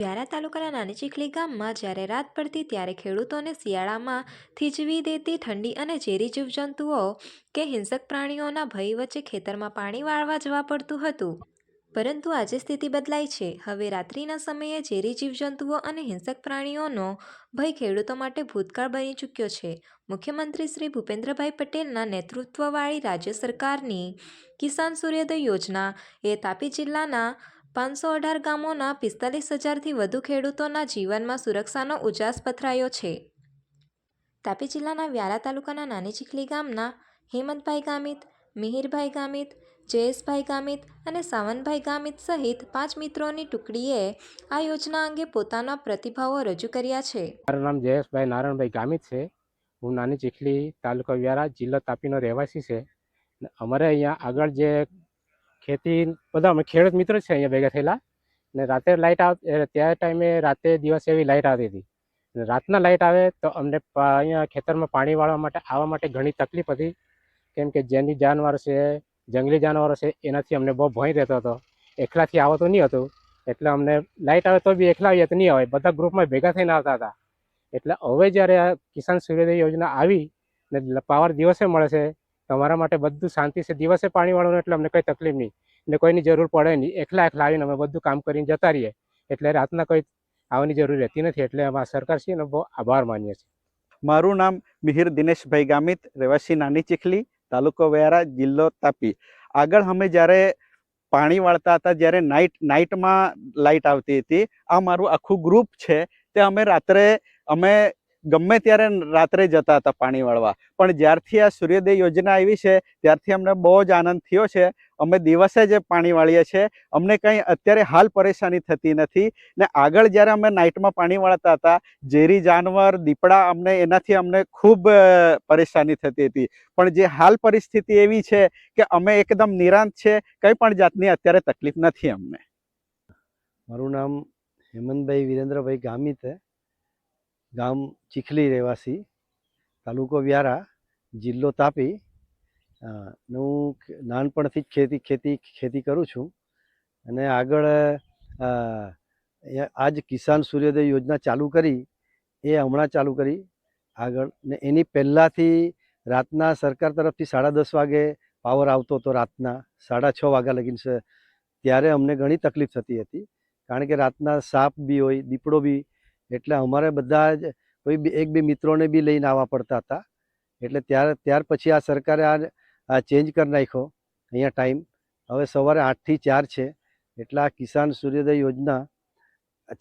વ્યારા તાલુકાના નાની ચીખલી ગામમાં જ્યારે રાત પડતી ત્યારે ખેડૂતોને શિયાળામાં થીજવી દેતી ઠંડી અને ઝેરી જીવજંતુઓ કે હિંસક પ્રાણીઓના ભય વચ્ચે ખેતરમાં પાણી વાળવા જવા પડતું હતું. પરંતુ આજે સ્થિતિ બદલાઈ છે. હવે રાત્રિના સમયે ઝેરી જીવજંતુઓ અને હિંસક પ્રાણીઓનો ભય ખેડૂતો માટે ભૂતકાળ બની ચૂક્યો છે. મુખ્યમંત્રી શ્રી ભૂપેન્દ્રભાઈ પટેલના નેતૃત્વવાળી રાજ્ય સરકારની કિસાન સૂર્યોદય યોજના એ તાપી જિલ્લાના પાંચસો અઢાર ગામોના પિસ્તાલીસ હજારથી વધુ ખેડૂતોના જીવનમાં સુરક્ષાનો ઉજાસ પથરાયો છે. તાપી જિલ્લાના વ્યારા તાલુકાના નાની ચીખલી ગામના હેમંતભાઈ ગામિત, મિહિરભાઈ ગામિત, જયેશભાઈ ગામિત અને સાવનભાઈ ગામિત સહિત પાંચ મિત્રોની ટુકડીએ આ યોજના અંગે પોતાના પ્રતિભાવો રજૂ કર્યા છે. મારું નામ જયેશભાઈ નારાયણભાઈ ગામિત છે. હું નાની ચીખલી તાલુકો વ્યારા જિલ્લો તાપીનો રહેવાસી છે. અમારે અહીંયા આગળ જે ખેતી, બધા અમે ખેડૂત મિત્રો છે અહીંયા ભેગા થયેલા. ને રાતે લાઇટ આવ ત્યાં ટાઈમે રાતે દિવસે એવી લાઇટ આવતી હતી. અને રાતના લાઇટ આવે તો અમને અહીંયા ખેતરમાં પાણી વાળવા માટે, આવવા માટે ઘણી તકલીફ હતી. કેમ કે જેની જાનવર છે, જંગલી જાનવરો છે, એનાથી અમને બહુ ભય રહેતો હતો. એકલાથી આવતો નહીં હતું. એટલે અમને લાઇટ આવે તો બી એકલા આવીએ તો નહીં આવે. બધા ગ્રુપમાં ભેગા થઈને આવતા હતા. એટલે હવે જ્યારે આ કિસાન સૂર્યોદય યોજના આવી ને પાવર દિવસે મળે છે તો અમારા માટે બધું શાંતિ છે. દિવસે પાણી એટલે અમને કંઈ તકલીફ નહીં. એટલે કોઈની જરૂર પડે નહીં. એકલા એકલા આવીને અમે બધું કામ કરીને જતા રહીએ. એટલે રાતના કોઈ આવવાની જરૂર રહેતી નથી. એટલે અમે સરકારશ્રીનો બહુ આભાર માનીએ છીએ. મારું નામ મિહિર દિનેશભાઈ ગામિત, રહેવાસી નાની ચીખલી, તાલુકો વ્યારા જિલ્લો તાપી. આગળ અમે જ્યારે પાણી વાળતા હતા, જ્યારે નાઇટ નાઇટમાં લાઇટ આવતી હતી, આ મારું આખું ગ્રુપ છે. તે અમે રાત્રે અમે ગમે ત્યારે રાત્રે જતા હતા પાણી વાળવા. પણ જ્યારથી આ સૂર્યોદય યોજના આવી છે, ત્યારથી અમને બહુ જ આનંદ થયો છે. અમે દિવસે જ પાણી વાળીએ છીએ. અમને કંઈ અત્યારે હાલ પરેશાની થતી નથી. ને આગળ જ્યારે અમે નાઇટમાં પાણી વાળતા હતા, ઝેરી જાનવર, દીપડા, અમને એનાથી અમને ખૂબ પરેશાની થતી હતી. પણ જે હાલ પરિસ્થિતિ એવી છે કે અમે એકદમ નિરાંત છે, કંઈ પણ જાતની અત્યારે તકલીફ નથી અમને. મારું નામ હેમંતભાઈ વિરેન્દ્રભાઈ ગામિત છે. ગામ ચીખલી રહેવાસી, તાલુકો વ્યારા, જિલ્લો તાપી. હું નાનપણથી જ ખેતી ખેતી ખેતી કરું છું. અને આગળ આજ કિસાન સૂર્યોદય યોજના ચાલુ કરી, એ હમણાં ચાલુ કરી. આગળ, ને એની પહેલાંથી રાતના સરકાર તરફથી સાડા દસ વાગે પાવર આવતો હતો રાતના, સાડા છ વાગ્યા લગીન ત્યારે અમને ઘણી તકલીફ થતી હતી. કારણ કે રાતના સાપ બી હોય, દીપડો બી એટલે અમારે બધા જ કોઈ એક બે મિત્રોને બી લઈને આવવા પડતા હતા. એટલે ત્યાર ત્યાર પછી આ સરકારે આ ચેન્જ કરી નાખ્યો, અહીંયા ટાઈમ હવે સવારે આઠથી ચાર છે, એટલે કિસાન સૂર્યોદય યોજના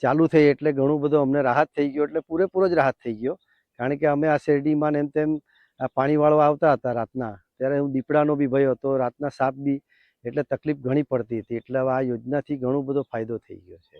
ચાલુ થઈ એટલે ઘણું બધું અમને રાહત થઈ ગયો, એટલે પૂરેપૂરો જ રાહત થઈ ગયો. કારણ કે અમે આ શેરડીમાં એમ તેમ પાણી વાળવા આવતા હતા રાતના. ત્યારે હું દીપડાનો બી ભય હતો, રાતના સાપ બી, એટલે તકલીફ ઘણી પડતી હતી. એટલે આ યોજનાથી ઘણો બધો ફાયદો થઈ ગયો છે.